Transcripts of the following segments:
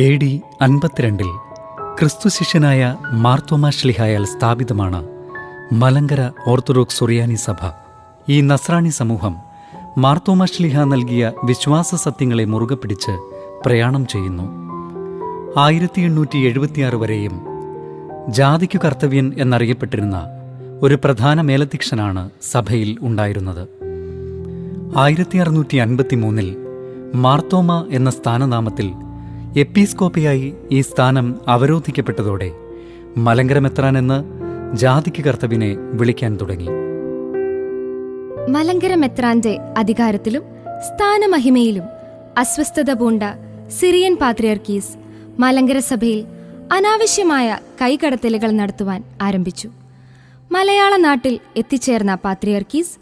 A D അൻപത്തിരണ്ടിൽ ക്രിസ്തുശിഷ്യനായ മാർത്തോമാ ശ്ലിഹായാൽ സ്ഥാപിതമാണ് മലങ്കര ഓർത്തഡോക്സ് സുറിയാനി സഭ. ഈ നസ്രാണി സമൂഹം മാർത്തോമാ ശ്ലിഹ നൽകിയ വിശ്വാസ സത്യങ്ങളെ മുറുകെ പിടിച്ച് പ്രയാണം ചെയ്യുന്നു. ആയിരത്തി എണ്ണൂറ്റി എഴുപത്തിയാറ് വരെയും ജാതിക്കു കർത്തവ്യൻ എന്നറിയപ്പെട്ടിരുന്ന ഒരു പ്രധാന മേലധ്യക്ഷനാണ് സഭയിൽ ഉണ്ടായിരുന്നത്. ആയിരത്തി അറുന്നൂറ്റി അൻപത്തി മൂന്നിൽ മാർത്തോമ എന്ന സ്ഥാനനാമത്തിൽ എപ്പീസ്കോപ്പയായി ഈ സ്ഥാനം അവരോധിക്കപ്പെട്ടതോടെ മലങ്കര മെത്രാൻ എന്ന് ജാതിക്ക് കർത്തവിനെ വിളിക്കാൻ തുടങ്ങി. മലങ്കരമെത്രാന്റെ അധികാരത്തിലും സ്ഥാനമഹിമയിലും അസ്വസ്ഥത പൂണ്ട സിറിയൻ പാത്രിയർക്കീസ് മലങ്കര സഭയിൽ അനാവശ്യമായ കൈകടത്തലുകൾ നടത്തുവാൻ ആരംഭിച്ചു. മലയാള നാട്ടിൽ എത്തിച്ചേർന്ന പാത്രിയർക്കീസ്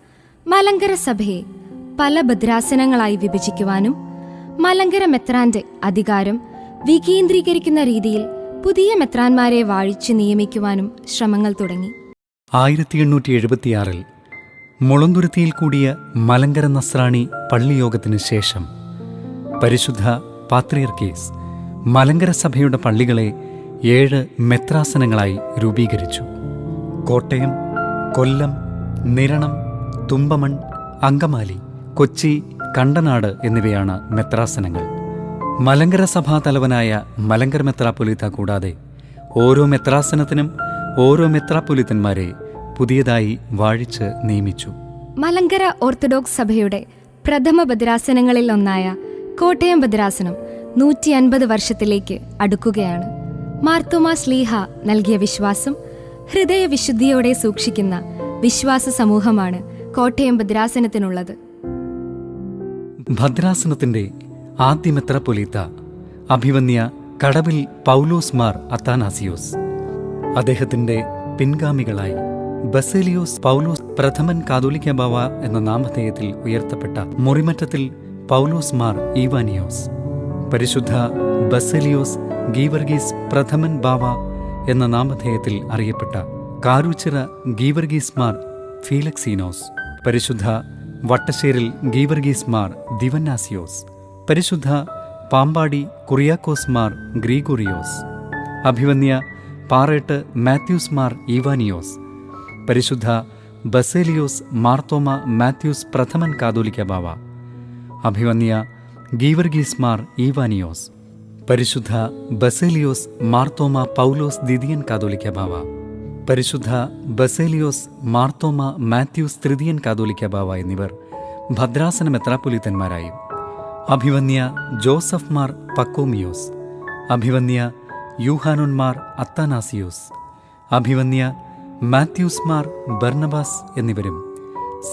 മലങ്കര സഭയെ പല ഭദ്രാസനങ്ങളായി വിഭജിക്കുവാനും മലങ്കര മെത്രാന്റെ അധികാരം വികേന്ദ്രീകരിക്കുന്ന രീതിയിൽ പുതിയ മെത്രാന്മാരെ വാഴിച്ച് നിയമിക്കുവാനും ശ്രമങ്ങൾ തുടങ്ങി. ആയിരത്തി എണ്ണൂറ്റി എഴുപത്തിയാറിൽ മുളന്തുരുത്തിയിൽ കൂടിയ മലങ്കര നസ്രാണി പള്ളിയോഗത്തിന് ശേഷം പരിശുദ്ധ പാത്രിയർക്കീസ് മലങ്കര സഭയുടെ പള്ളികളെ ഏഴ് മെത്രാസനങ്ങളായി രൂപീകരിച്ചു. കോട്ടയം കൊല്ലം നിരണം തുമ്പമൺ അങ്കമാലി കൊച്ചി കണ്ടനാട് എന്നിവയാണ് മെത്രാസനങ്ങൾ. മലങ്കര സഭാ തലവനായ മലങ്കര മെത്രാപ്പൊലിത്ത കൂടാതെ ഓരോ മെത്രാസനത്തിനും ഓരോ മെത്രാപ്പൊലിത്തന്മാരെ പുതിയതായി വാഴിച്ച് നിയമിച്ചു. മലങ്കര ഓർത്തഡോക്സ് സഭയുടെ പ്രഥമ ഭദ്രാസനങ്ങളിൽ ഒന്നായ കോട്ടയം ഭദ്രാസനം നൂറ്റി അൻപത് വർഷത്തിലേക്ക് അടുക്കുകയാണ്. മാർത്തോമാ സ്ലീഹ നൽകിയ വിശ്വാസം ഹൃദയവിശുദ്ധിയോടെ സൂക്ഷിക്കുന്ന വിശ്വാസ സമൂഹമാണ് കോട്ടയം ഭദ്രാസനത്തിനുള്ളത്. ഭദ്രാസനത്തിന്റെ ആദ്യമെത്ര പൊലീത്ത അഭിവന്യ കടവിൽ പൗലോസ് മാർ അത്താനാസിയോസ്. അദ്ദേഹത്തിന്റെ പിൻഗാമികളായി ബസേലിയോസ് പൗലോസ് പ്രഥമൻ കാതോലിക്ക ബാവ എന്ന നാമധേയത്തിൽ ഉയർത്തപ്പെട്ട മുറിമറ്റത്തിൽ പൗലോസ് മാർ ഈവാനിയോസ്. പരിശുദ്ധ ബസേലിയോസ് ഗീവർഗീസ് പ്രഥമൻ ബാവ എന്ന നാമധേയത്തിൽ അറിയപ്പെട്ട കാരൂച്ചിറ ഗീവർഗീസ് മാർ ഫീലക്സീനോസ്. പരിശുദ്ധ വട്ടശ്ശേരിൽ ഗീവർഗീസ് മാർ ദിവന്നാസിയോസ് പരിശുദ്ധ പാമ്പാടി കുറിയാക്കോസ് മാർ ഗ്രീഗോറിയോസ് അഭിവന്യ പാറേട്ട് മാത്യൂസ് മാർ ഈവാനിയോസ് പരിശുദ്ധ ബസേലിയോസ് മാർത്തോമ മാത്യൂസ് പ്രഥമൻ കാതോലിക്ക ബാവ അഭിവന്യ ഗീവർഗീസ് മാർ ഈവാനിയോസ് പരിശുദ്ധ ബസേലിയോസ് മാർത്തോമ പൗലോസ് ദിദിയൻ കാതോലിക്ക ബാവ. പരിശുദ്ധ ബസേലിയോസ് മാർത്തോമ മാത്യൂസ് തൃതീയൻ കാതോലിക്ക ബാവ എന്നിവർ ഭദ്രാസന മെത്രാപ്പൊലിത്തന്മാരായും. അഭിവന്യ ജോസഫ് മാർ പക്കോമിയോസ്. അഭിവന്യ യൂഹാനോന്മാർ അത്താനാസിയോസ്. അഭിവന്യ മാത്യൂസ് മാർ ബർണബാസ് എന്നിവരും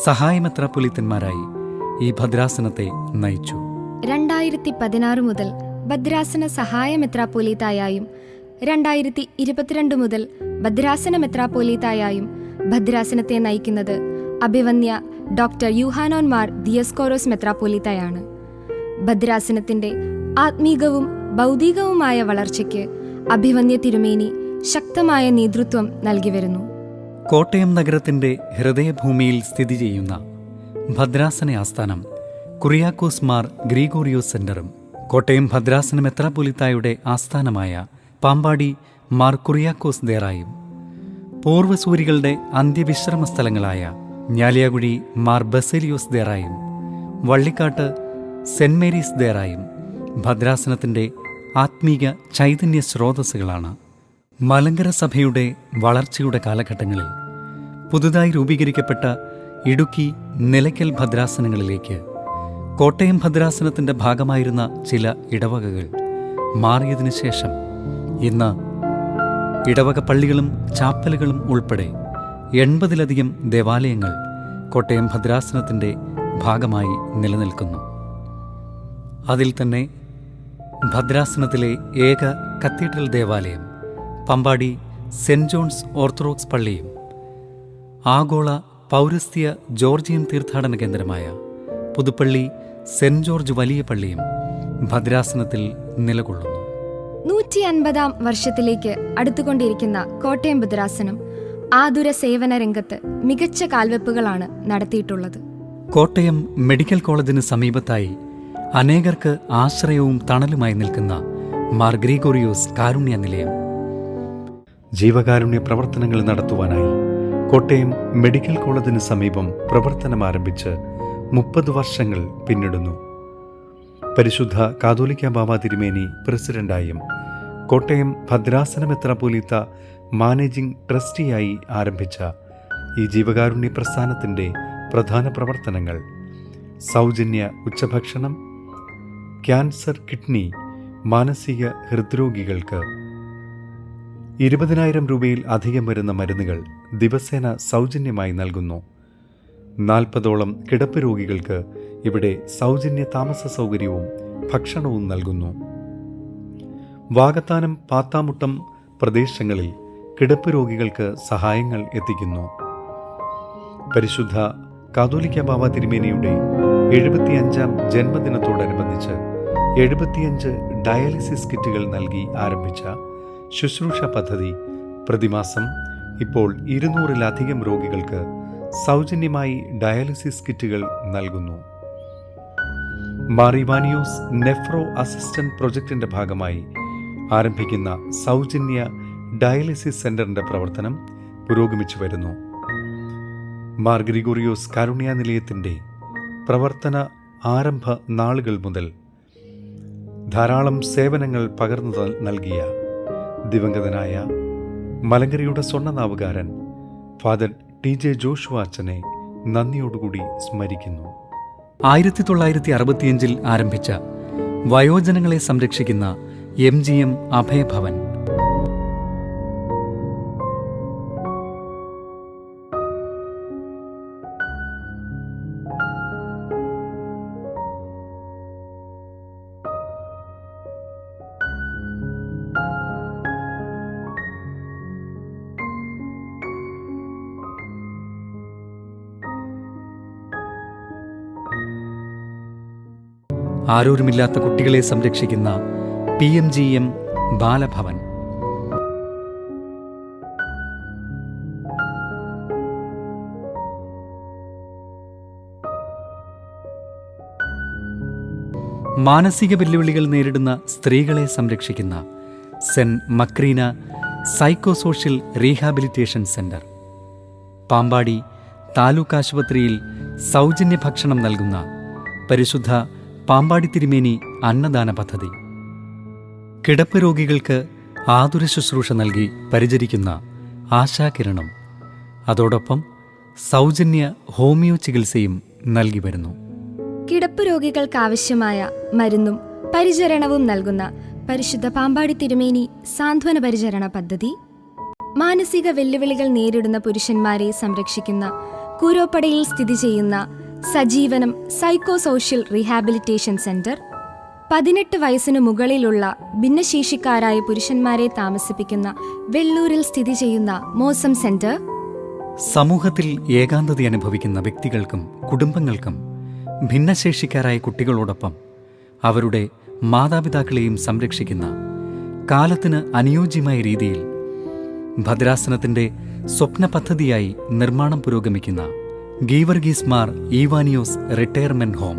സഹായ മെത്രാപ്പൊലിത്തന്മാരായി ഈ ഭദ്രാസനത്തെ നയിച്ചു. രണ്ടായിരത്തി പതിനാറ് മുതൽ ഭദ്രാസന സഹായ മെത്രാപ്പോലീത്തായായും രണ്ടായിരത്തി ഇരുപത്തിരണ്ട് മുതൽ ഭദ്രാസന മെത്രാപ്പോലീത്തായും ഭദ്രാസനത്തെ നയിക്കുന്നത് അഭിവന്യ ഡോക്ടർ യുഹാനോന്മാർ ദിയസ്കോറോസ് മെത്രാപ്പോലീത്തയാണ്. ഭദ്രാസനത്തിന്റെ ആത്മീകവും ഭൗതികവുമായ വളർച്ചയ്ക്ക് അഭിവന്യ തിരുമേനി ശക്തമായ നേതൃത്വം നൽകി വരുന്നു. കോട്ടയം നഗരത്തിന്റെ ഹൃദയഭൂമിയിൽ സ്ഥിതി ചെയ്യുന്ന ഭദ്രാസന ആസ്ഥാനം കുറിയാക്കോസ് മാർ ഗ്രീഗോറിയോസ് സെന്ററും കോട്ടയം ഭദ്രാസന മെത്രാപൊലിത്തായുടെ ആസ്ഥാനമായ പാമ്പാടി മാർ കുറിയാക്കോസ് ദേറായും. പൂർവസൂരികളുടെ അന്ത്യവിശ്രമ സ്ഥലങ്ങളായ ഞാലിയാകുഴി മാർ ബസേലിയോസ് ദേറായും വള്ളിക്കാട്ട് സെന്റ് മേരീസ് ദേറായും ഭദ്രാസനത്തിന്റെ ആത്മീക ചൈതന്യ സ്രോതസ്സുകളാണ്. മലങ്കര സഭയുടെ വളർച്ചയുടെ കാലഘട്ടങ്ങളിൽ പുതുതായി രൂപീകരിക്കപ്പെട്ട ഇടുക്കി നിലയ്ക്കൽ ഭദ്രാസനങ്ങളിലേക്ക് കോട്ടയം ഭദ്രാസനത്തിന്റെ ഭാഗമായിരുന്ന ചില ഇടവകകൾ മാറിയതിനു ശേഷം ഇന്ന് ഇടവക പള്ളികളും ചാപ്പലുകളും ഉൾപ്പെടെ എൺപതിലധികം ദേവാലയങ്ങൾ കോട്ടയം ഭദ്രാസനത്തിന്റെ ഭാഗമായി നിലനിൽക്കുന്നു. അതിൽ തന്നെ ഭദ്രാസനത്തിലെ ഏക കത്തീഡ്രൽ ദേവാലയം പമ്പാടി സെന്റ് ജോൺസ് ഓർത്തഡോക്സ് പള്ളിയും ആഗോള പൗരസ്ത്യ ജോർജിയൻ തീർത്ഥാടന കേന്ദ്രമായ പുതുപ്പള്ളി സെന്റ് ജോർജ് വലിയ പള്ളിയും ഭദ്രാസനത്തിൽ നിലകൊള്ളുന്നു. നൂറ്റി അൻപതാം വർഷത്തിലേക്ക് അടുത്തുകൊണ്ടിരിക്കുന്ന കോട്ടയം ഭദ്രാസനം ആതുര സേവന രംഗത്ത് മികച്ച കാൽവെപ്പുകളാണ് നടത്തിയിട്ടുള്ളത്. കോട്ടയം മെഡിക്കൽ കോളേജിന് സമീപത്തായി അനേകർക്ക് ആശ്രയവും തണലുമായി നിൽക്കുന്ന മാർ ഗ്രിഗോറിയോസ് കാരുണ്യ നിലയം. ജീവകാരുണ്യ പ്രവർത്തനങ്ങൾ നടത്തുവാനായി കോട്ടയം മെഡിക്കൽ കോളേജിന് സമീപം പ്രവർത്തനം ആരംഭിച്ച് മുപ്പത് വർഷങ്ങൾ പിന്നിടുന്നു. പരിശുദ്ധ കാതോലിക്ക ബാബ തിരുമേനി പ്രസിഡന്റായും കോട്ടയം ഭദ്രാസന പോലീത്ത മാനേജിംഗ് ട്രസ്റ്റിയായി ആരംഭിച്ച ഈ ജീവകാരുണ്യ പ്രസ്ഥാനത്തിന്റെ പ്രധാന പ്രവർത്തനങ്ങൾ. സൗജന്യ ഉച്ചഭക്ഷണം ക്യാൻസർ കിഡ്നി മാനസിക ഹൃദ്രോഗികൾക്ക് ഇരുപതിനായിരം രൂപയിൽ അധികം വരുന്ന മരുന്നുകൾ ദിവസേന സൗജന്യമായി നൽകുന്നു. നാൽപ്പതോളം കിടപ്പ് രോഗികൾക്ക് ഇവിടെ സൗജന്യ താമസ സൗകര്യവും ഭക്ഷണവും നൽകുന്നു. വാകത്താനം പാത്താമുട്ടം പ്രദേശങ്ങളിൽ കിടപ്പ് രോഗികൾക്ക് സഹായങ്ങൾ എത്തിക്കുന്നു. പരിശുദ്ധ കാതോലിക്ക ബാബ തിരുമേനിയുടെ എഴുപത്തിയഞ്ചാം ജന്മദിനത്തോടനുബന്ധിച്ച് എഴുപത്തിയഞ്ച് ഡയാലിസിസ് കിറ്റുകൾ നൽകി ആരംഭിച്ച ശുശ്രൂഷ പദ്ധതി പ്രതിമാസം ഇപ്പോൾ ഇരുന്നൂറിലധികം രോഗികൾക്ക് സൗജന്യമായി ഡയാലിസിസ് കിറ്റുകൾ നൽകുന്നു. മാറിവാനിയോസ് നെഫ്രോ അസിസ്റ്റന്റ് പ്രൊജക്ടിന്റെ ഭാഗമായി ആരംഭിക്കുന്ന സൗജന്യ ഡയാലിസിസ് സെന്ററിന്റെ പ്രവർത്തനം പുരോഗമിച്ചു വരുന്നു. മാർഗ്രിഗോറിയോസ് കാരുണ്യ നിലയത്തിന്റെ പ്രവർത്തന ആരംഭ നാളുകൾ മുതൽ ധാരാളം സേവനങ്ങൾ പകർന്നു നൽകിയ ദിവംഗതനായ മലങ്കരയുടെ സ്വർണനാവുകാരൻ ഫാദർ ടി ജെ ജോഷുവ അച്ഛനെ നന്ദിയോടുകൂടി സ്മരിക്കുന്നു. ആയിരത്തി തൊള്ളായിരത്തി അറുപത്തിയഞ്ചിൽ ആരംഭിച്ച വയോജനങ്ങളെ സംരക്ഷിക്കുന്ന എം ജി എം അഭയഭവൻ. ആരോരുമില്ലാത്ത കുട്ടികളെ സംരക്ഷിക്കുന്ന P M G M Balabhavan. മാനസിക വെല്ലുവിളികൾ നേരിടുന്ന സ്ത്രീകളെ സംരക്ഷിക്കുന്ന saint Macrina psycho social rehabilitation centre. Pampady taluk ആശുപത്രിയിൽ സൗജന്യ ഭക്ഷണം നൽകുന്ന പരിശുദ്ധ പാമ്പാടി തിരുമേനി അന്നദാന പദ്ധതി. കിടപ്പ് രോഗികൾക്ക് ആതുര ശുശ്രൂഷ നൽകി പരിചരിക്കുന്ന ആശാകിരണം. അതോടൊപ്പം സൗജന്യ ഹോമിയോ ചികിത്സയും നൽകി വരുന്നു. കിടപ്പ് രോഗികൾക്കാവശ്യമായ മരുന്നും പരിചരണവും നൽകുന്ന പരിശുദ്ധ പാമ്പാടി തിരുമേനി സാന്ത്വന പരിചരണ പദ്ധതി. മാനസിക വെല്ലുവിളികൾ നേരിടുന്ന പുരുഷന്മാരെ സംരക്ഷിക്കുന്ന കൂരോപ്പടയിൽ സ്ഥിതി ചെയ്യുന്ന Sajeevanam psycho social rehabilitation centre. പതിനെട്ട് വയസ്സിനു മുകളിലുള്ള ഭിന്നശേഷിക്കാരായ പുരുഷന്മാരെ താമസിപ്പിക്കുന്ന വെള്ളൂരിൽ സ്ഥിതി ചെയ്യുന്ന മോസം സെന്റർ. സമൂഹത്തിൽ ഏകാന്തത അനുഭവിക്കുന്ന വ്യക്തികൾക്കും കുടുംബങ്ങൾക്കും ഭിന്നശേഷിക്കാരായ കുട്ടികളോടൊപ്പം അവരുടെ മാതാപിതാക്കളെയും സംരക്ഷിക്കുന്ന കാലത്തിന് അനുയോജ്യമായ രീതിയിൽ ഭദ്രാസനത്തിന്റെ സ്വപ്ന പദ്ധതിയായി നിർമ്മാണം പുരോഗമിക്കുന്ന ഗീവർഗീസ് മാർ ഈവാനിയോസ് റിട്ടയർമെന്റ് ഹോം.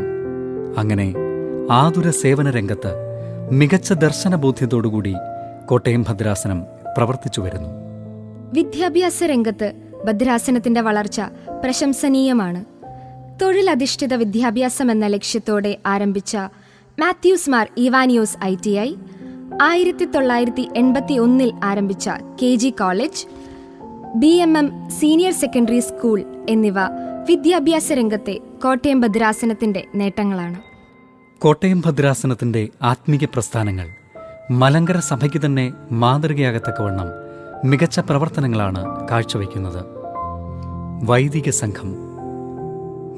അങ്ങനെ ആതുര സേവന രംഗത്ത് മികച്ച ദർശന ദർശനബോധ്യത്തോടുകൂടി കോട്ടയം ഭദ്രാസനം പ്രവർത്തിച്ചു വരുന്നു. വിദ്യാഭ്യാസ രംഗത്ത് ഭദ്രാസനത്തിന്റെ വളർച്ച പ്രശംസനീയമാണ്. തൊഴിലധിഷ്ഠിത വിദ്യാഭ്യാസം എന്ന ലക്ഷ്യത്തോടെ ആരംഭിച്ച Mathews Mar Ivanios I T I ആയിരത്തി തൊള്ളായിരത്തി എൺപത്തി ഒന്നിൽ ആരംഭിച്ച K G college B M M senior secondary school എന്നിവ വിദ്യാഭ്യാസ രംഗത്തെ കോട്ടയം ഭദ്രാസനത്തിന്റെ നേട്ടങ്ങളാണ്. കോട്ടയം ഭദ്രാസനത്തിന്റെ ആത്മീയ പ്രസ്ഥാനങ്ങൾ. മലങ്കര സഭയ്ക്ക് തന്നെ മാതൃകയാകത്തക്കവണ്ണം മികച്ച പ്രവർത്തനങ്ങളാണ് കാഴ്ചവെക്കുന്നത് വൈദിക സംഘം.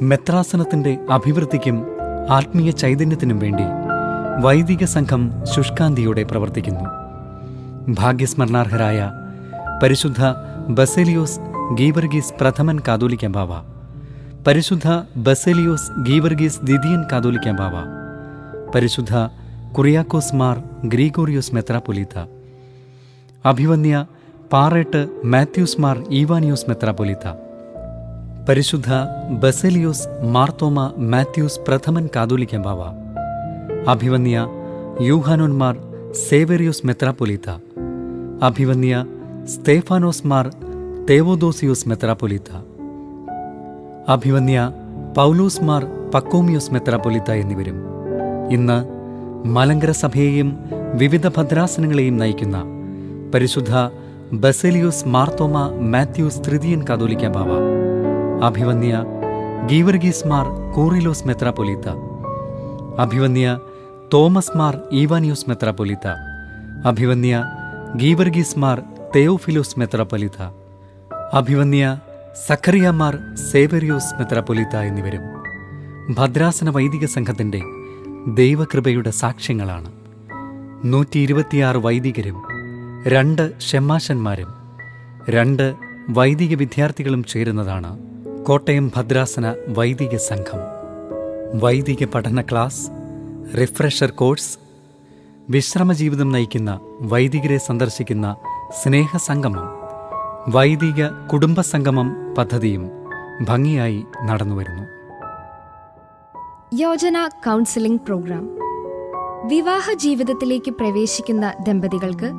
മെത്രാസനത്തിന്റെ അഭിവൃദ്ധിക്കും ആത്മീയ ചൈതന്യത്തിനും വേണ്ടി വൈദിക സംഘം ശുഷ്കാന്തിയോടെ പ്രവർത്തിക്കുന്നു. ഭാഗ്യസ്മരണാർഹരായ പരിശുദ്ധ ബസേലിയോസ് ഗീവർഗീസ് പ്രഥമൻ കാതോലിക്കാബാവ പരിശുദ്ധ ബസേലിയോസ് ഗീവർഗീസ് ദ്വിതീയൻ കാതോലിക്ക ബാവ പരിശുദ്ധ കുറിയാക്കോസ് മാർ ഗ്രീഗോറിയോസ് മെത്രാപൊലീത്ത അഭിവന്യ പാറേട്ട് മാത്യൂസ് മാർ ഈവാനിയോസ് മെത്രാപൊലീത്ത പരിശുദ്ധ ബസേലിയോസ് മാർത്തോമ മാത്യൂസ് പ്രഥമൻ കാതോലിക്ക ബാവ അഭിവന്യ യൂഹാനോന്മാർ സേവേറിയോസ് മെത്രാപൊലീത്ത അഭിവന്യ സ്തേഫാനോസ് മാർ തേവോദോസിയോസ് മെത്രാപൊലീത്ത അഭിവന്യ പൗലോസ് മാർ പക്കോമിയോസ് മെത്രാപൊലീത്ത എന്നിവരും. ഇന്ന് മലങ്കര സഭയെയും വിവിധ ഭദ്രാസനങ്ങളെയും നയിക്കുന്ന പരിശുദ്ധ ബസേലിയോസ് മാർത്തോമ മാത്യൂസ് തൃതീയൻ കാതോലിക്ക ബാവ അഭിവന്യ ഗീവർഗീസ് മാർ കൂറിലോസ് മെത്രാപൊലീത്ത അഭിവന്യ തോമസ് മാർ ഈവാനിയോസ് മെത്രാപൊലീത്ത അഭിവന്യ ഗീവർഗീസ് മാർ തെയോഫിലോസ് മെത്രാപൊലീത്ത അഭിവന്യ സഖറിയമാർ സേവരിയോസ് മെത്രാപൊലീത്ത എന്നിവരും ഭദ്രാസന വൈദിക സംഘത്തിന്റെ ദൈവകൃപയുടെ സാക്ഷ്യങ്ങളാണ്. നൂറ്റി ഇരുപത്തിയാറ് വൈദികരും രണ്ട് ഷെമ്മാശന്മാരും രണ്ട് വൈദിക വിദ്യാർത്ഥികളും ചേരുന്നതാണ് കോട്ടയം ഭദ്രാസന വൈദിക സംഘം. വൈദിക പഠന ക്ലാസ് റിഫ്രഷർ കോഴ്സ് വിശ്രമജീവിതം നയിക്കുന്ന വൈദികരെ സന്ദർശിക്കുന്ന സ്നേഹസംഗമം വൈദിക കുടുംബസംഗമം പദ്ധതിയും ഭംഗിയായി നടന്നുവരുന്നു. Yojana counselling programme. വിവാഹ ജീവിതത്തിലേക്ക് പ്രവേശിക്കുന്ന ദമ്പതികൾക്ക്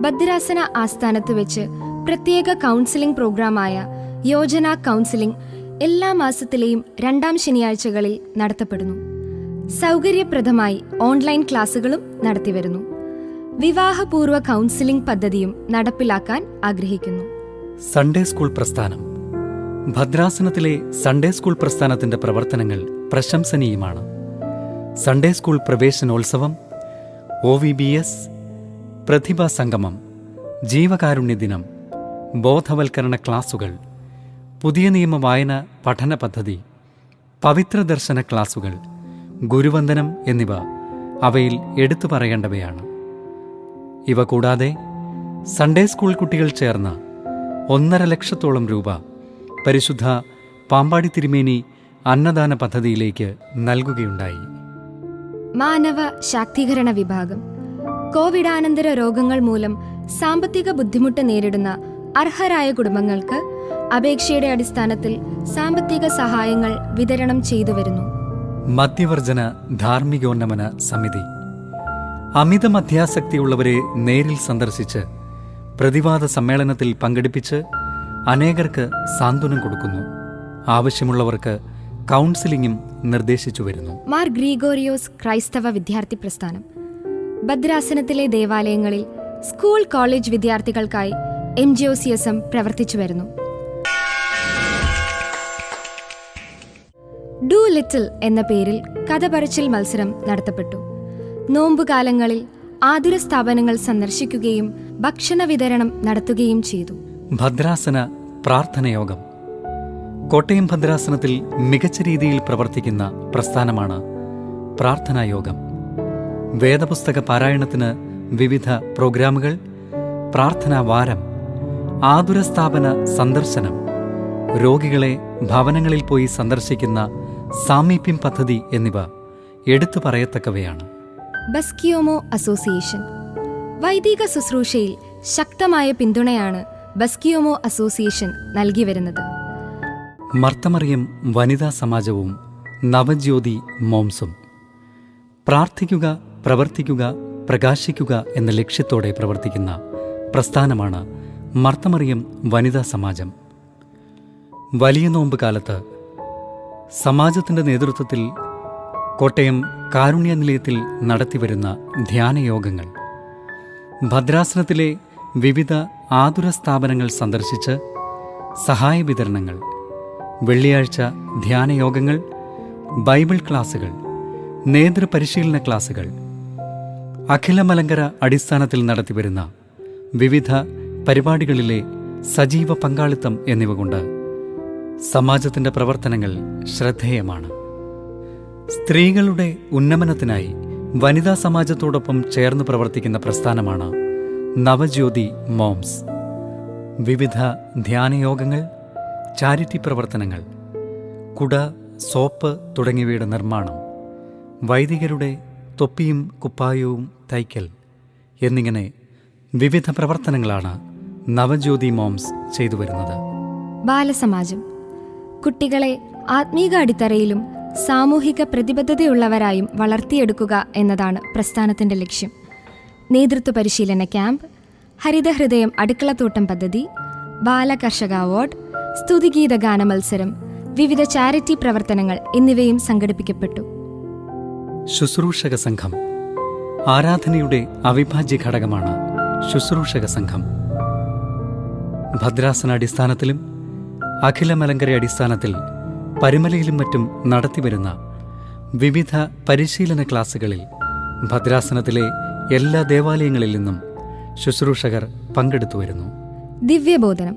ഭദ്രാസന ആസ്ഥാനത്ത് വെച്ച് പ്രത്യേക കൗൺസിലിംഗ് പ്രോഗ്രാമായ യോജന കൗൺസിലിംഗ് എല്ലാ മാസത്തിലെയും രണ്ടാം ശനിയാഴ്ചകളിൽ നടത്തപ്പെടുന്നു. സൗകര്യപ്രദമായി ഓൺലൈൻ ക്ലാസുകളും നടത്തിവരുന്നു. വിവാഹപൂർവ കൗൺസിലിംഗ് പദ്ധതിയും നടപ്പിലാക്കാൻ ആഗ്രഹിക്കുന്നു. സൺഡേ സ്കൂൾ പ്രസ്ഥാനം. ഭദ്രാസനത്തിലെ സൺഡേ സ്കൂൾ പ്രസ്ഥാനത്തിന്റെ പ്രവർത്തനങ്ങൾ പ്രശംസനീയമാണ്. സൺഡേ സ്കൂൾ പ്രവേശനോത്സവം ഒ വി ബി എസ് പ്രതിഭാ സംഗമം ജീവകാരുണ്യ ദിനം ബോധവൽക്കരണ ക്ലാസുകൾ പുതിയ നിയമ വായന പഠന പദ്ധതി പവിത്ര ദർശന ക്ലാസുകൾ ഗുരുവന്ദനം എന്നിവ അവയിൽ എടുത്തു പറയേണ്ടവയാണ്. ഇവ കൂടാതെ സൺഡേ സ്കൂൾ കുട്ടികൾ ചേർന്ന ഒന്നര ലക്ഷത്തോളം രൂപ പരിശുദ്ധ പാമ്പാടി തിരുമേനി അന്നദാന പദ്ധതിയിലേക്ക് നൽകുകയുണ്ടായി. മാനവ ശാക്തീകരണ വിഭാഗം. കോവിഡാനന്തര രോഗങ്ങൾ മൂലം സാമ്പത്തിക ബുദ്ധിമുട്ട് നേരിടുന്ന അർഹരായ കുടുംബങ്ങൾക്ക് അപേക്ഷയുടെ അടിസ്ഥാനത്തിൽ സാമ്പത്തിക സഹായങ്ങൾ വിതരണം ചെയ്തു വരുന്നു. മധ്യവർജന ധാർമ്മികോന്നമന സമിതി. അമിത മധ്യാസക്തിയുള്ളവരെ നേരിൽ സന്ദർശിച്ച് പ്രതിവാദ സമ്മേളനത്തിൽ പങ്കെടുപ്പിച്ച് അനേകർക്ക് സാന്ത്വനം കൊടുക്കുന്നു. ആവശ്യമുള്ളവർക്ക് കൗൺസിലിംഗും നിർദ്ദേശിച്ചു വരുന്നു. മാർ ഗ്രീഗോറിയോസ് ക്രൈസ്തവ വിദ്യാർത്ഥി പ്രസ്ഥാനം. ഭദ്രാസനത്തിലെ ദേവാലയങ്ങളിൽ സ്കൂൾ കോളേജ് വിദ്യാർത്ഥികൾക്കായി M G O C S M പ്രവർത്തിച്ചു വരുന്നു. ഡു ലിറ്റിൽ എന്ന പേരിൽ കഥ പറച്ചിൽ മത്സരം നടത്തപ്പെട്ടു. നോമ്പുകാലങ്ങളിൽ ആതുര സ്ഥാപനങ്ങൾ സന്ദർശിക്കുകയും ഭക്ഷണ വിതരണം നടത്തുകയും ചെയ്തു. ഭദ്രാസന പ്രാർത്ഥനയോഗം. കോട്ടയം ഭദ്രാസനത്തിൽ മികച്ച രീതിയിൽ പ്രവർത്തിക്കുന്ന പ്രസ്ഥാനമാണ് പ്രാർത്ഥനായോഗം വേദപുസ്തക പാരായണത്തിന് വിവിധ പ്രോഗ്രാമുകൾ പ്രാർത്ഥനാ വാരം ആതുരസ്ഥാപന സന്ദർശനം രോഗികളെ ഭവനങ്ങളിൽ പോയി സന്ദർശിക്കുന്ന സാമീപ്യം പദ്ധതി എന്നിവ എടുത്തു പറയത്തക്കവയാണ്. ബസ്കിയോമോ അസോസിയേഷൻ. വൈദിക ശുശ്രൂഷയിൽ ശക്തമായ പിന്തുണയാണ് ബസ്കിയോമോ അസോസിയേഷൻ നൽകി വരുന്നത്. മർത്തമറിയം വനിതാ സമാജവും നവജ്യോതി മോംസും. പ്രാർത്ഥിക്കുക പ്രവർത്തിക്കുക പ്രകാശിക്കുക എന്ന ലക്ഷ്യത്തോടെ പ്രവർത്തിക്കുന്ന പ്രസ്ഥാനമാണ് മർത്തമറിയം വനിതാ സമാജം. വലിയ നോമ്പ് കാലത്ത് സമാജത്തിന്റെ നേതൃത്വത്തിൽ കോട്ടയം കാരുണ്യ നിലയത്തിൽ നടത്തിവരുന്ന ധ്യാനയോഗങ്ങൾ. ഭദ്രാസനത്തിലെ വിവിധ ആതുര സ്ഥാപനങ്ങൾ സന്ദർശിച്ച് സഹായ വിതരണങ്ങൾ വെള്ളിയാഴ്ച ധ്യാനയോഗങ്ങൾ ബൈബിൾ ക്ലാസുകൾ നേതൃപരിശീലന ക്ലാസുകൾ അഖിലമലങ്കര അടിസ്ഥാനത്തിൽ നടത്തിവരുന്ന വിവിധ പരിപാടികളിലെ സജീവ പങ്കാളിത്തം എന്നിവ കൊണ്ട് സമാജത്തിന്റെ പ്രവർത്തനങ്ങൾ ശ്രദ്ധേയമാണ്. സ്ത്രീകളുടെ ഉന്നമനത്തിനായി വനിതാ സമാജത്തോടൊപ്പം ചേർന്ന് പ്രവർത്തിക്കുന്ന പ്രസ്ഥാനമാണ് നവജ്യോതി മോംസ്. വിവിധ ധ്യാനയോഗങ്ങൾ ചാരിറ്റി പ്രവർത്തനങ്ങൾ കുട സോപ്പ് തുടങ്ങിയവയുടെ നിർമ്മാണം വൈദികരുടെ തൊപ്പിയും കുപ്പായവും തൈക്കൽ എന്നിങ്ങനെ വിവിധ പ്രവർത്തനങ്ങളാണ് നവജ്യോതി മോംസ് ചെയ്തു വരുന്നത്. ബാലസമാജം കുട്ടികളെ ആത്മീക അടിത്തറയിലും സാമൂഹിക പ്രതിബദ്ധതയുള്ളവരായും വളർത്തിയെടുക്കുക എന്നതാണ് പ്രസ്ഥാനത്തിന്റെ ലക്ഷ്യം. നേതൃത്വ പരിശീലന ക്യാമ്പ് ഹരിതഹൃദയം അടുക്കളത്തോട്ടം പദ്ധതി ബാലകർഷക അവാർഡ് സ്തുതിഗീത ഗാന മത്സരം വിവിധ ചാരിറ്റി പ്രവർത്തനങ്ങൾ എന്നിവയും സംഘടിപ്പിക്കപ്പെട്ടു. ശുശ്രൂഷക സംഘം. ആരാധനയുടെ അവിഭാജ്യ ഘടകമാണ് ശുശ്രൂഷക സംഘം. ഭദ്രാസന അടിസ്ഥാനത്തിലും അഖില മലങ്കര അടിസ്ഥാനത്തിൽ പരിമലയിലും മറ്റും നടത്തിവരുന്ന വിവിധ പരിശീലന ക്ലാസുകളിൽ ഭദ്രാസനത്തിലെ എല്ലാ ദേവാലയങ്ങളിൽ നിന്നും ശുശ്രൂഷകർ പങ്കെടുത്തു വരുന്നു ദിവ്യബോധനം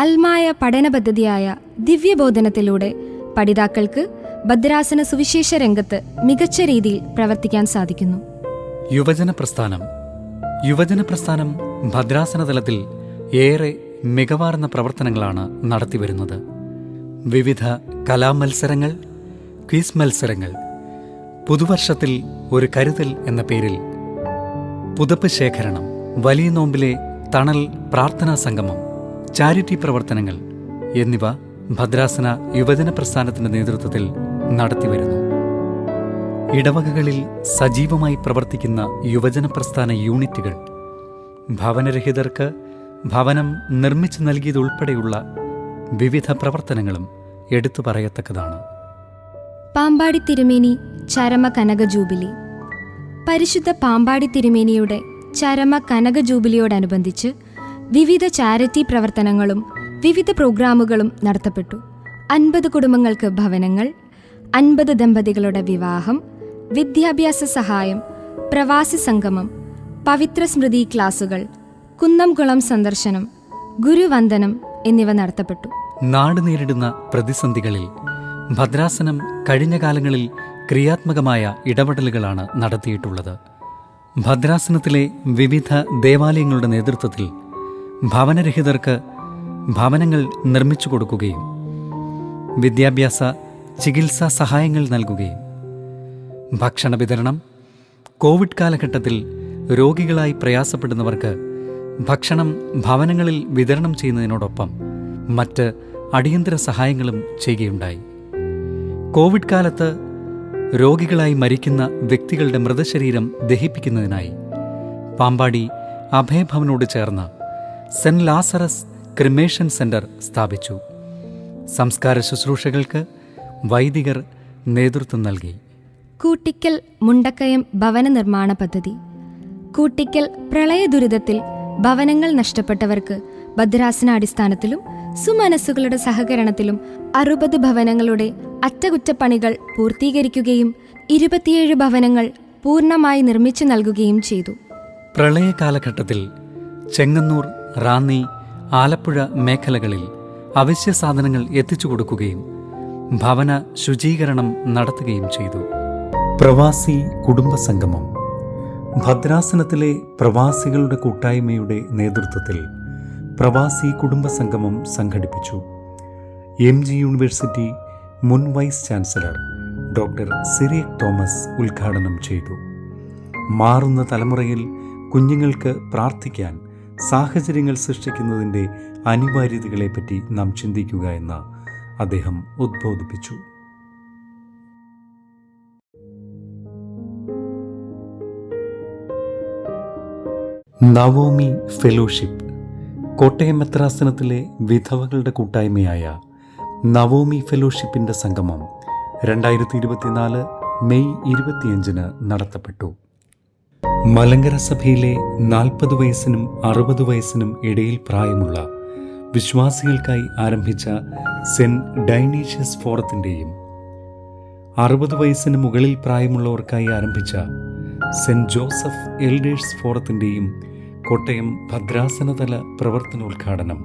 അൽമായ പഠന പദ്ധതിയായ ദിവ്യബോധനത്തിലൂടെ പഠിതാക്കൾക്ക് ഭദ്രാസന സുവിശേഷ രംഗത്ത് മികച്ച രീതിയിൽ പ്രവർത്തിക്കാൻ സാധിക്കുന്നു. യുവജന പ്രസ്ഥാനം. യുവജന പ്രസ്ഥാനം ഭദ്രാസന തലത്തിൽ ഏറെ മികവാർന്ന പ്രവർത്തനങ്ങളാണ് നടത്തിവരുന്നത് വിവിധ കലാമത്സരങ്ങൾ ക്വിസ് മത്സരങ്ങൾ പുതുവർഷത്തിൽ ഒരു കരുതൽ എന്ന പേരിൽ പുതപ്പ് ശേഖരണം വലിയ നോമ്പിലെ തണൽ പ്രാർത്ഥനാ സംഗമം ചാരിറ്റി പ്രവർത്തനങ്ങൾ എന്നിവ ഭദ്രാസന യുവജന പ്രസ്ഥാനത്തിന്റെ നേതൃത്വത്തിൽ നടത്തിവരുന്നു. ഇടവകകളിൽ സജീവമായി പ്രവർത്തിക്കുന്ന യുവജന പ്രസ്ഥാന യൂണിറ്റുകൾ ഭവനരഹിതർക്ക് ഭവനം നിർമ്മിച്ചു നൽകിയതുൾപ്പെടെയുള്ള വിവിധ പ്രവർത്തനങ്ങളും എടുത്തു പറയത്തക്കതാണ്. പാമ്പാടി തിരുമേനി ചരമ കനക ജൂബിലി. പരിശുദ്ധ പാമ്പാടി തിരുമേനിയുടെ ചരമ കനക ജൂബിലിയോടനുബന്ധിച്ച് വിവിധ ചാരിറ്റി പ്രവർത്തനങ്ങളും വിവിധ പ്രോഗ്രാമുകളും നടത്തപ്പെട്ടു. അൻപത് കുടുംബങ്ങൾക്ക് ഭവനങ്ങൾ അൻപത് ദമ്പതികളുടെ വിവാഹം വിദ്യാഭ്യാസ സഹായം പ്രവാസി സംഗമം പവിത്ര സ്മൃതി ക്ലാസുകൾ കുന്നംകുളം സന്ദർശനം ഗുരുവന്ദനം എന്നിവ നടത്തപ്പെട്ടു. നാട് നേരിടുന്ന പ്രതിസന്ധികളിൽ ഭദ്രാസനം കഴിഞ്ഞ കാലങ്ങളിൽ ക്രിയാത്മകമായ ഇടപെടലുകളാണ് നടത്തിയിട്ടുള്ളത്. ഭദ്രാസനത്തിലെ വിവിധ ദേവാലയങ്ങളുടെ നേതൃത്വത്തിൽ ഭവനരഹിതർക്ക് ഭവനങ്ങൾ നിർമ്മിച്ചു കൊടുക്കുകയും വിദ്യാഭ്യാസ ചികിത്സാ സഹായങ്ങൾ നൽകുകയും. ഭക്ഷണ വിതരണം കോവിഡ് കാലഘട്ടത്തിൽ രോഗികളായി പ്രയാസപ്പെടുന്നവർക്ക് ഭക്ഷണം ഭവനങ്ങളിൽ വിതരണം ചെയ്യുന്നതിനോടൊപ്പം മറ്റ് അടിയന്തര സഹായങ്ങളും ചെയ്യുകയുണ്ടായി. കോവിഡ് കാലത്ത് രോഗികളായി മരിക്കുന്ന വ്യക്തികളുടെ മൃതശരീരം ദഹിപ്പിക്കുന്നതിനായി പാമ്പാടി അഭയഭവനോട് ചേർന്ന് സെന്റ് ലാസറസ് ക്രിമേഷൻ സെന്റർ സ്ഥാപിച്ചു. സംസ്കാര ശുശ്രൂഷകൾക്ക് വൈദികർ നേതൃത്വം നൽകി. കൂട്ടിക്കൽ മുണ്ടക്കയം ഭവന നിർമ്മാണ പദ്ധതി. കൂട്ടിക്കൽ പ്രളയ ദുരിതത്തിൽ ഭവനങ്ങൾ നഷ്ടപ്പെട്ടവർക്ക് ഭദ്രാസനാടിസ്ഥാനത്തിലും സുമനസ്സുകളുടെ സഹകരണത്തിലും അറുപത് ഭവനങ്ങളുടെ അറ്റകുറ്റപ്പണികൾ പൂർത്തീകരിക്കുകയും ഇരുപത്തിയേഴ് ഭവനങ്ങൾ പൂർണമായി നിർമ്മിച്ചു നൽകുകയും ചെയ്തു. പ്രളയ കാലഘട്ടത്തിൽ ചെങ്ങന്നൂർ റാന്നി ആലപ്പുഴ മേഖലകളിൽ അവശ്യ സാധനങ്ങൾ എത്തിച്ചു കൊടുക്കുകയും ഭവന ശുചീകരണം നടത്തുകയും ചെയ്തു. പ്രവാസി കുടുംബ സംഗമം. ഭദ്രാസനത്തിലെ പ്രവാസികളുടെ കൂട്ടായ്മയുടെ നേതൃത്വത്തിൽ പ്രവാസി കുടുംബ സംഗമം സംഘടിപ്പിച്ചു. എം ജി യൂണിവേഴ്സിറ്റി മുൻ vice chancellor doctor Cyriac Thomas ഉദ്ഘാടനം ചെയ്തു. മാറുന്ന തലമുറയിൽ കുഞ്ഞുങ്ങൾക്ക് പ്രാർത്ഥിക്കാൻ സാഹചര്യങ്ങൾ സൃഷ്ടിക്കുന്നതിന്റെ അനിവാര്യതകളെപ്പറ്റി നാം ചിന്തിക്കുക എന്ന് അദ്ദേഹം ഉദ്ബോധിപ്പിച്ചു. നവോമി ഫെലോഷിപ്പ് കോട്ടയം മെത്രാസനത്തിലെ വിധവകളുടെ കൂട്ടായ്മയായ നവോമി ഫെലോഷിപ്പിന്റെ സംഗമം രണ്ടായിരത്തി ഇരുപത്തിനാല് മെയ് ഇരുപത്തിയഞ്ചിന് നടത്തപ്പെട്ടു. മലങ്കര സഭയിലെ നാൽപ്പത് വയസ്സിനും അറുപത് വയസ്സിനും ഇടയിൽ പ്രായമുള്ള വിശ്വാസികൾക്കായി ആരംഭിച്ച സെന്റ് ഡൈനീഷ്യസ് ഫോറത്തിന്റെയും അറുപത് വയസ്സിന് മുകളിൽ പ്രായമുള്ളവർക്കായി ആരംഭിച്ച സെന്റ് ജോസഫ് എൽഡേഴ്സ് ഫോറത്തിന്റെയും കോട്ടയം ഭദ്രാസനതല പ്രവർത്തനോദ്ഘാടനം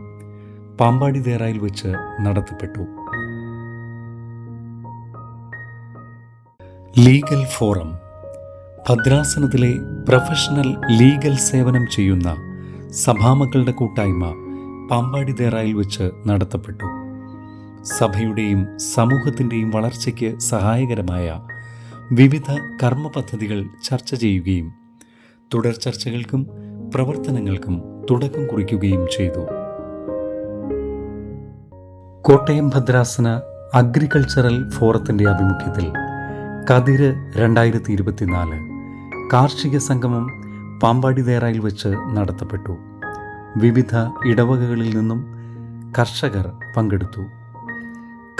പാമ്പാടി തേറായിൽ വെച്ച് നടത്തപ്പെട്ടു. ലീഗൽ ഫോറം ഭദ്രാസനത്തിലെ പ്രൊഫഷണൽ ലീഗൽ സേവനം ചെയ്യുന്ന സഭാമക്കളുടെ കൂട്ടായ്മ പാമ്പാടി തേറായിൽ വെച്ച് നടത്തപ്പെട്ടു. സഭയുടെയും സമൂഹത്തിന്റെയും വളർച്ചയ്ക്ക് സഹായകരമായ വിവിധ കർമ്മ പദ്ധതികൾ ചർച്ച ചെയ്യുകയും തുടർ ചർച്ചകൾക്കും പ്രവർത്തനങ്ങൾക്കും തുടക്കം കുറിക്കുകയും ചെയ്തു. കോട്ടയം ഭദ്രാസന അഗ്രികൾച്ചറൽ ഫോറത്തിന്റെ ആഭിമുഖ്യത്തിൽ കതിര് രണ്ടായിരത്തി ഇരുപത്തിനാല് കാർഷിക സംഗമം പാമ്പാടി ദേറായിൽ വെച്ച് നടത്തപ്പെട്ടു. വിവിധ ഇടവകകളിൽ നിന്നും കർഷകർ പങ്കെടുത്തു.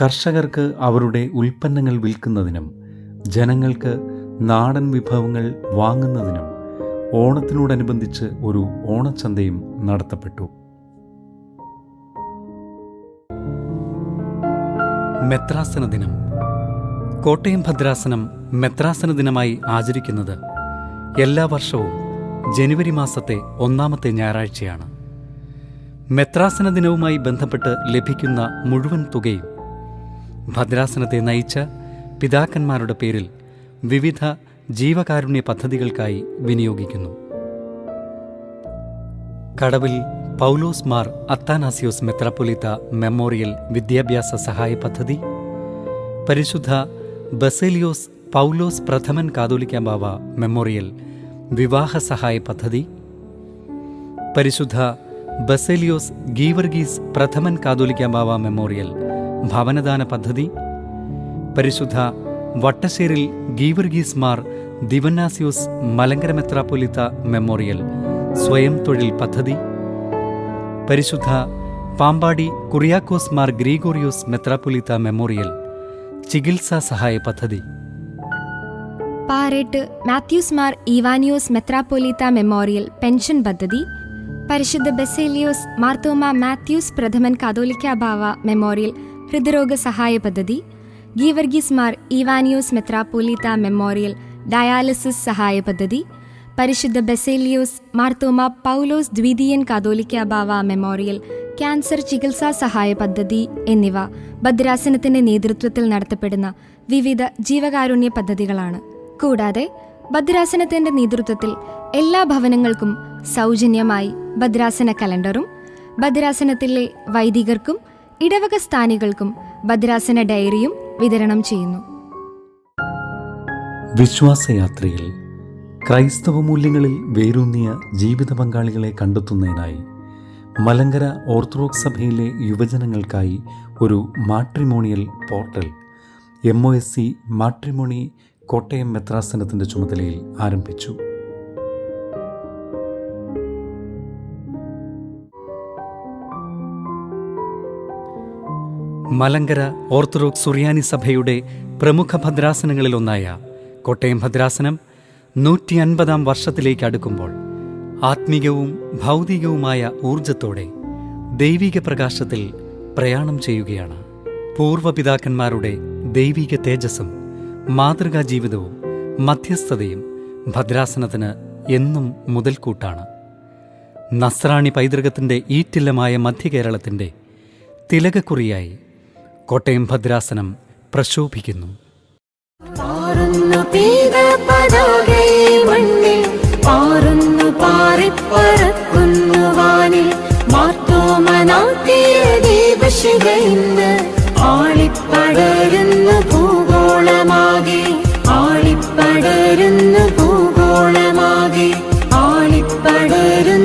കർഷകർക്ക് അവരുടെ ഉൽപ്പന്നങ്ങൾ വിൽക്കുന്നതിനും ജനങ്ങൾക്ക് നാടൻ വിഭവങ്ങൾ വാങ്ങുന്നതിനും ഓണത്തിനോടനുബന്ധിച്ച് ഒരു ഓണച്ചന്തയും നടത്തപ്പെട്ടു. മെത്രാസന ദിനം. കോട്ടയം ഭദ്രാസനം മെത്രാസന ദിനമായി ആചരിക്കുന്നത് എല്ലാ വർഷവും ജനുവരി മാസത്തെ ഒന്നാമത്തെ ഞായറാഴ്ചയാണ്. മെത്രാസന ദിനവുമായി ബന്ധപ്പെട്ട് ലഭിക്കുന്ന മുഴുവൻ തുകയും ഭദ്രാസനത്തെ നയിച്ച പിതാക്കന്മാരുടെ പേരിൽ വിവിധ ജീവകാരുണ്യ പദ്ധതികൾക്കായി വിനിയോഗിക്കുന്നു. കടവിൽ പൗലോസ് മാർ അത്താനാസിയോസ് മെത്രാപ്പൊലിത്ത മെമ്മോറിയൽ വിദ്യാഭ്യാസ സഹായ പദ്ധതി പരിശുദ്ധ ബസേലിയോസ് പൗലോസ് പ്രഥമൻ കാതോലിക്ക ബാബ മെമ്മോറിയൽ വിവാഹ സഹായ പദ്ധതി. പരിശുദ്ധ ബസേലിയോസ് ഗീവർഗീസ് പ്രഥമൻ കാതോലിക്ക ബാബ മെമ്മോറിയൽ ഭവനദാന പദ്ധതി. പരിശുദ്ധ വട്ടശ്ശേരിൽ ഗീവർഗീസ് മാർ ദിവന്നാസിയോസ് മലങ്കര മെത്രാപ്പൊലിത്ത മെമ്മോറിയൽ സ്വയം തൊഴിൽ പദ്ധതി. പരിശുദ്ധ പാമ്പാടി കുറിയാക്കോസ് മാർ ഗ്രീഗോറിയോസ് മെത്രാപ്പൊലിത്ത മെമ്മോറിയൽ ചികിത്സാ സഹായ പദ്ധതി. പാറേട്ട് മാത്യൂസ് മാർ ഈവാനിയോസ് മെത്രാപ്പൊലീത്ത മെമ്മോറിയൽ പെൻഷൻ പദ്ധതി പരിശുദ്ധ ബെസേലിയോസ് മാർത്തോമ മാത്യൂസ് പ്രഥമൻ കാതോലിക്ക ബാവ മെമ്മോറിയൽ ഹൃദ്രോഗ സഹായ പദ്ധതി ഗീവർഗീസ് മാർ ഇവാനിയോസ് മെത്രാപ്പൊലീത്ത മെമ്മോറിയൽ ഡയാലിസിസ് സഹായ പദ്ധതി പരിശുദ്ധ ബെസേലിയോസ് മാർത്തോമ പൗലോസ് ദ്വിതീയൻ കാതോലിക്ക ബാവ മെമ്മോറിയൽ ക്യാൻസർ ചികിത്സാ സഹായ പദ്ധതി എന്നിവ ഭദ്രാസനത്തിന്റെ നേതൃത്വത്തിൽ നടത്തപ്പെടുന്ന വിവിധ ജീവകാരുണ്യ പദ്ധതികളാണ്. കൂടാതെ ഭദ്രാസനത്തിന്റെ നേതൃത്വത്തിൽ എല്ലാ ഭവനങ്ങൾക്കും സൗജന്യമായി ഭദ്രാസന കലണ്ടറും ഭദ്രാസനത്തിലെ വൈദികർക്കും ഇടവക സ്ഥാനികൾക്കും ഭദ്രാസന ഡയറിയും വിതരണം ചെയ്യുന്നു. വിശ്വാസയാത്രയിൽ ക്രൈസ്തവ മൂല്യങ്ങളിൽ വേരൂന്നിയ ജീവിത പങ്കാളികളെ കണ്ടെത്തുന്നതിനായി മലങ്കര ഓർത്തഡോക്സ് സഭയിലെ യുവജനങ്ങൾക്കായി ഒരു matrimonial portal M O S C matrimony Kottayam മെത്രാസനത്തിന്റെ ചുമതലയിൽ ആരംഭിച്ചു. മലങ്കര ഓർത്തഡോക്സ് സുറിയാനി സഭയുടെ പ്രമുഖ ഭദ്രാസനങ്ങളിലൊന്നായ കോട്ടയം ഭദ്രാസനം നൂറ്റി അൻപതാം വർഷത്തിലേക്ക് അടുക്കുമ്പോൾ ആത്മീകവും ഭൗതികവുമായ ഊർജത്തോടെ ദൈവിക പ്രകാശത്തിൽ പ്രയാണം ചെയ്യുകയാണ്. പൂർവപിതാക്കന്മാരുടെ ദൈവിക തേജസ്സും മാതൃകാ ജീവിതവും മധ്യസ്ഥതയും ഭദ്രാസനത്തിന് എന്നും മുതൽക്കൂട്ടാണ്. നസ്രാണി പൈതൃകത്തിന്റെ ഈറ്റില്ലമായ മധ്യകേരളത്തിന്റെ തിലകക്കുറിയായി കോട്ടയം ഭദ്രാസനം പ്രശോഭിക്കുന്നു. പാറിപ്പറക്കുന്നു വാനിൽ. മാർത്തോമനാട്ടിയ ദീപശിഖ ആളിപ്പടരുന്നു ഭൂഗോളമാകെ ആളിപ്പടരുന്ന ഭൂഗോളമാകെ ആളിപ്പടരുന്നു